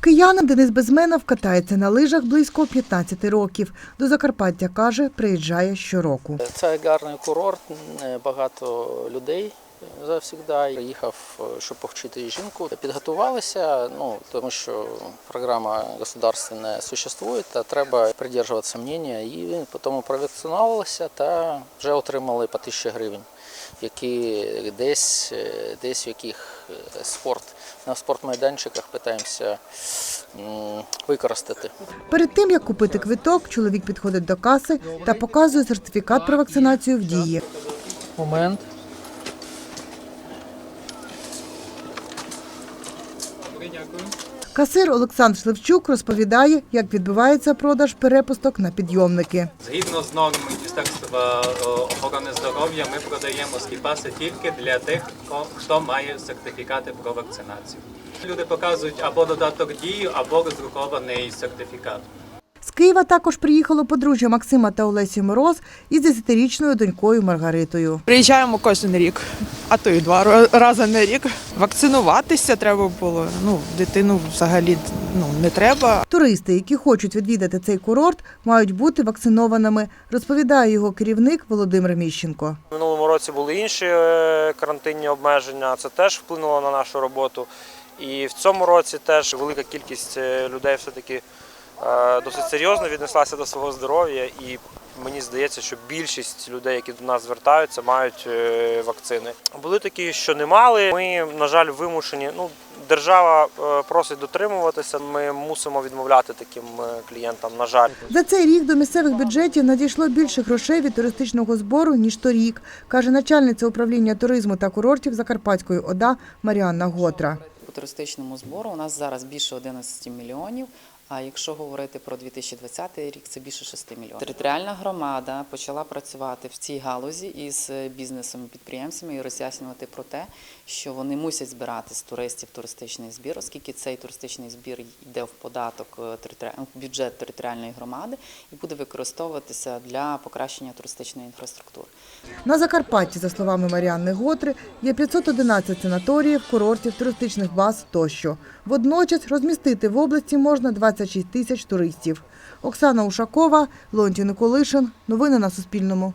Киянин Денис Безменов катається на лижах близько 15 років. До Закарпаття каже, приїжджає щороку. Це гарний курорт, е, багато людей завжди. Їхав, е, щоб повчити жінку. Підготувалися, ну тому що програма не существує, та треба придержуватися мнення. І тому провакцинувалися та вже отримали по тисячі гривень, які десь, е, десь в яких е, спорт на спортмайданчиках питаємося використати. Перед тим, як купити квиток, чоловік підходить до каси та показує сертифікат про вакцинацію в дії. Момент. Касир Олександр Шливчук розповідає, як відбувається продаж перепусток на підйомники. Згідно з норм Міністерства е, охорони здоров'я, ми продаємо скіпаси тільки для тих, хто має сертифікати про вакцинацію. Люди показують або додаток дії, або роздрукований сертифікат. З Києва також приїхало подружжя Максима та Олесі Мороз із 10-річною донькою Маргаритою. Приїжджаємо кожен рік, а то й два ра- рази на рік. Вакцинуватися треба було. Ну, дитину взагалі ну, не треба. Туристи, які хочуть відвідати цей курорт, мають бути вакцинованими, розповідає його керівник Володимир Міщенко. Минулому році були інші е, карантинні обмеження. Це теж вплинуло на нашу роботу. І в цьому році теж велика кількість е, людей все-таки е, досить серйозно віднеслася до свого здоров'я. І мені здається, що більшість людей, які до нас звертаються, мають е, вакцини. Були такі, що не мали. Ми, на жаль, вимушені. Ну, держава е, просить дотримуватися. Ми мусимо відмовляти таким е, клієнтам. На жаль. За цей рік до місцевих бюджетів надійшло більше грошей від туристичного збору ніж торік, каже начальниця управління туризму та курортів Закарпатської ОДА Маріанна Готра. По туристичному збору у нас зараз більше 11 мільйонів. А якщо говорити про 2020 рік, це більше 6 мільйонів. Територіальна громада почала працювати в цій галузі із бізнесом і підприємцями і роз'яснювати про те, що вони мусять збирати з туристів туристичний збір, оскільки цей туристичний збір йде в податок е, бюджет територіальної громади і буде використовуватися для покращення туристичної інфраструктури. На Закарпатті, за словами Маріанни Готри, є 511 санаторіїв, курортів, туристичних баз тощо. Водночас розмістити в області можна 26 тисяч туристів. Оксана Ушакова, Леонтій Николишин. Новини на Суспільному.